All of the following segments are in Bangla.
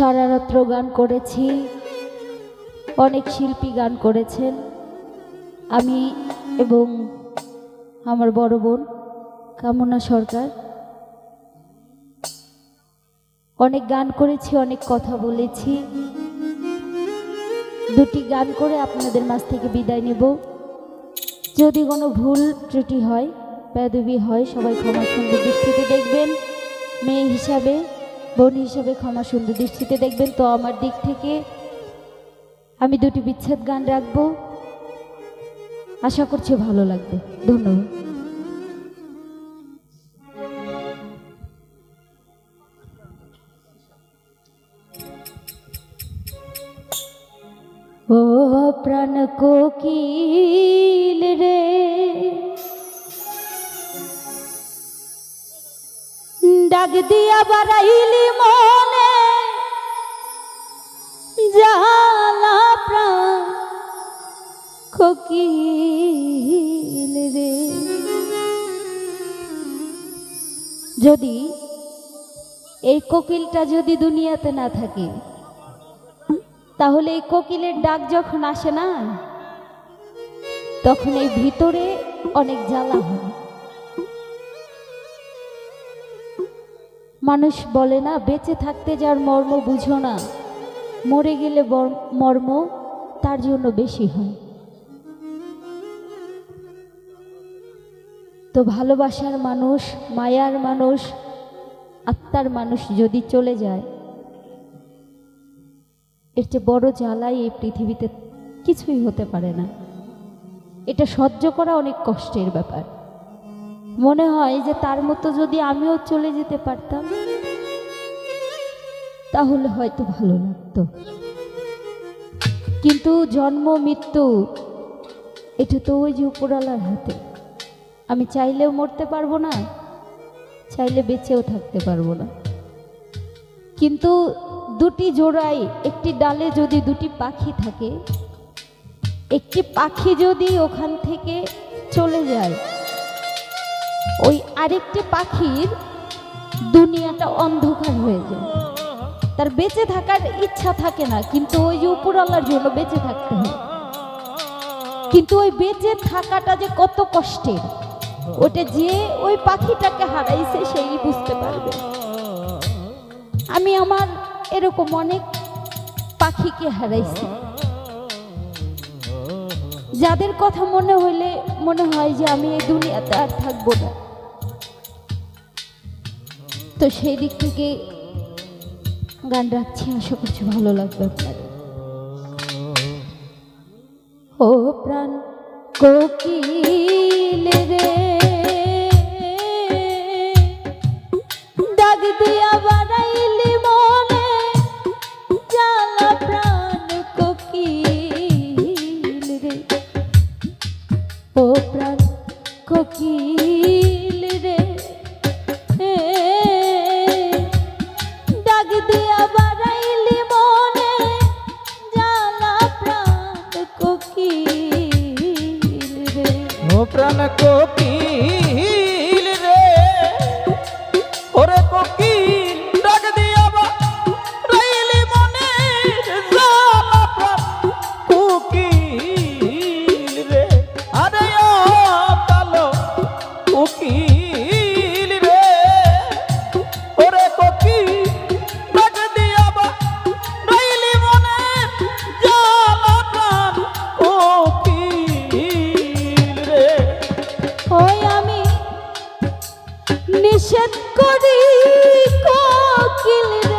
সারা রাত্র গান করেছি। অনেক শিল্পী গান করেছেন। আমি এবং আমার বড় বোন কামনা সরকার। অনেক গান করেছি, অনেক কথা বলেছি। দুটি গান করে আপনাদের মাঝ থেকে বিদায় নেব। যদি কোনো ভুল ত্রুটি হয় বেদবি হয়, সবাই ক্ষমা সুন্দর দৃষ্টিতে দেখবেন। মেয়ে হিসাবে বোন হিসাবে ক্ষমা সুন্দর দৃষ্টিতে দেখবেন তো আমার দিক থেকে। আমি দুটি বিচ্ছেদ গান রাখব। আশা করছি ভালো লাগবে। ধন্যবাদ। ও প্রাণ কোকিল রে ডাক দিয়া বাড়াইলি মনে। জালা প্রাণ কোকিল রে। যদি এই কোকিলটা যদি দুনিয়াতে না থাকে, তাহলে এই কোকিলের ডাক যখন আসে না, তখন এই ভিতরে অনেক জ্বালা হয়। মানুষ বলে না, বেঁচে থাকতে যার মর্ম বুঝো না। মরে গেলে মর্ম তার জন্য বেশি হয়। তো ভালোবাসার মানুষ, মায়ার মানুষ, আত্মার মানুষ যদি চলে যায়, এর চেয়ে বড় জ্বালাই এই পৃথিবীতে কিছুই হতে পারে না। এটা সহ্য করা অনেক কষ্টের ব্যাপার। মনে হয় যে তার মতো যদি আমিও চলে যেতে পারতাম, তাহলে হয়তো ভালো লাগতো। কিন্তু জন্ম, মৃত্যু, এটা তো ওই যে উপরালার হাতে। আমি চাইলেও মরতে পারব না, চাইলে বেঁচেও থাকতে পারব না। কিন্তু দুটি জোড়ায়, একটি ডালে যদি দুটি পাখি থাকে, একটি পাখি যদি ওখান থেকে চলে যায় ওই আরেকটি পাখির দুনিয়াটা অন্ধকার হয়ে যায়। তার বেঁচে থাকার ইচ্ছা থাকে না, কিন্তু ওই যে উপরওয়ালার জন্য বেঁচে থাকতে হয়। কিন্তু ওই বেঁচে থাকাটা যে কত কষ্টের, ওটা যে ওই পাখিটাকে হারাইছে সেই বুঝতে পারবে। আমি আমার এরকম অনেক পাখিকে হারাইছি। যাদের কথা মনে হইলে মনে হয় যে আমি এই দুনিয়াতে আর থাকব না। তো সেই দিক থেকে গান রাখছি, আশা করছি ভালো লাগবে আপনাদের। ও প্রাণ কোকিল ও ওই আমি নিষেধ করি কোকিল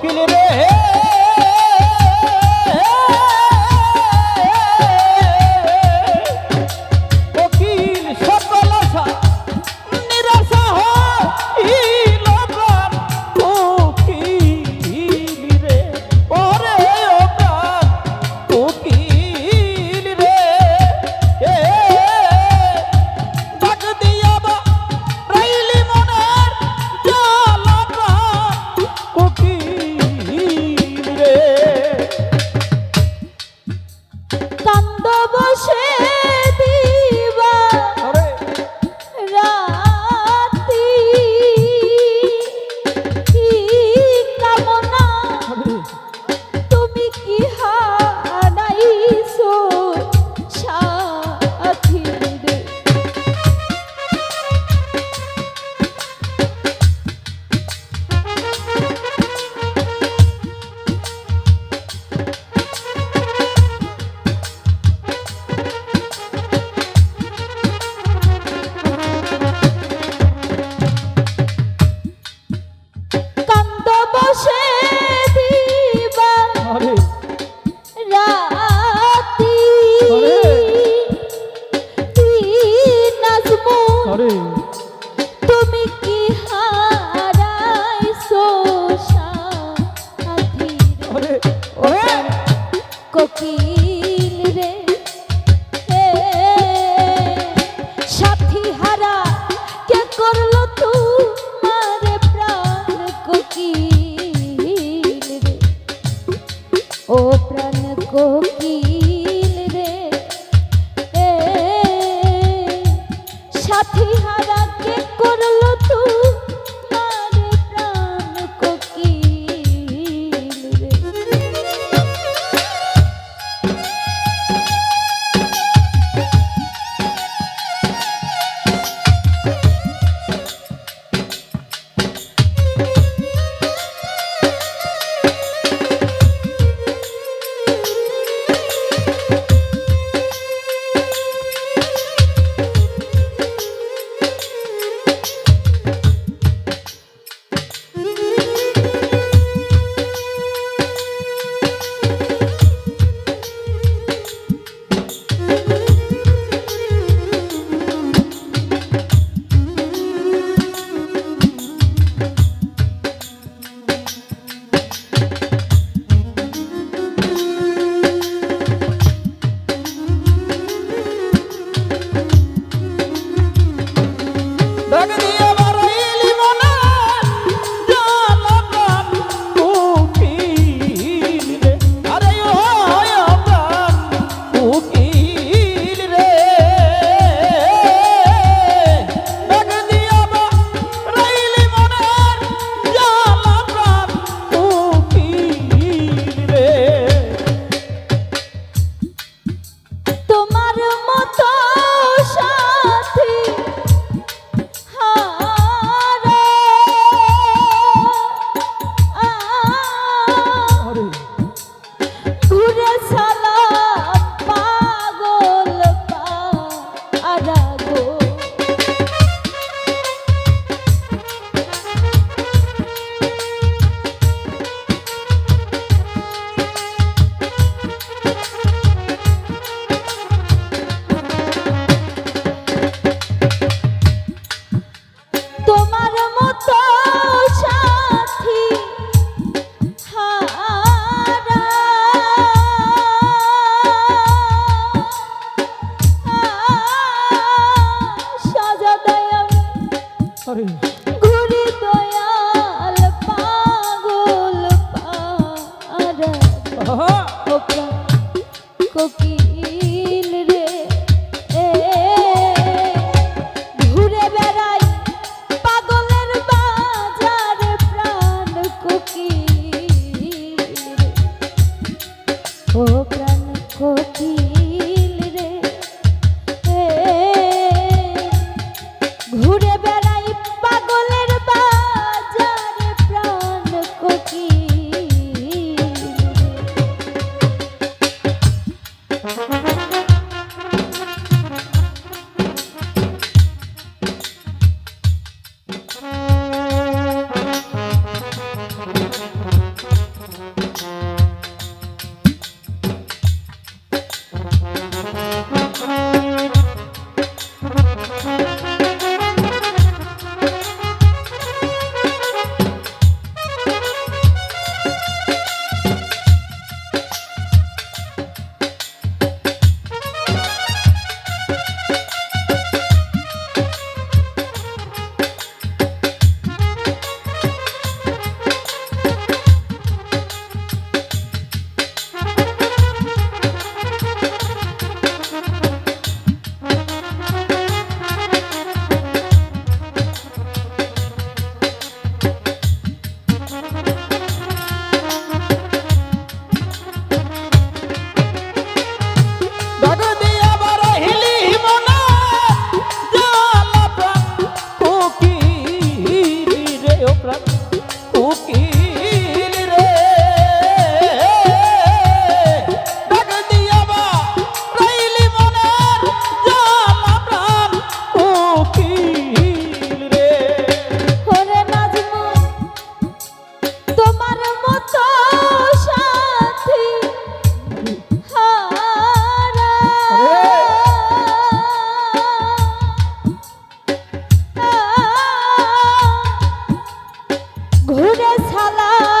কোকিল রে। ঘুরে ঘুরে সালা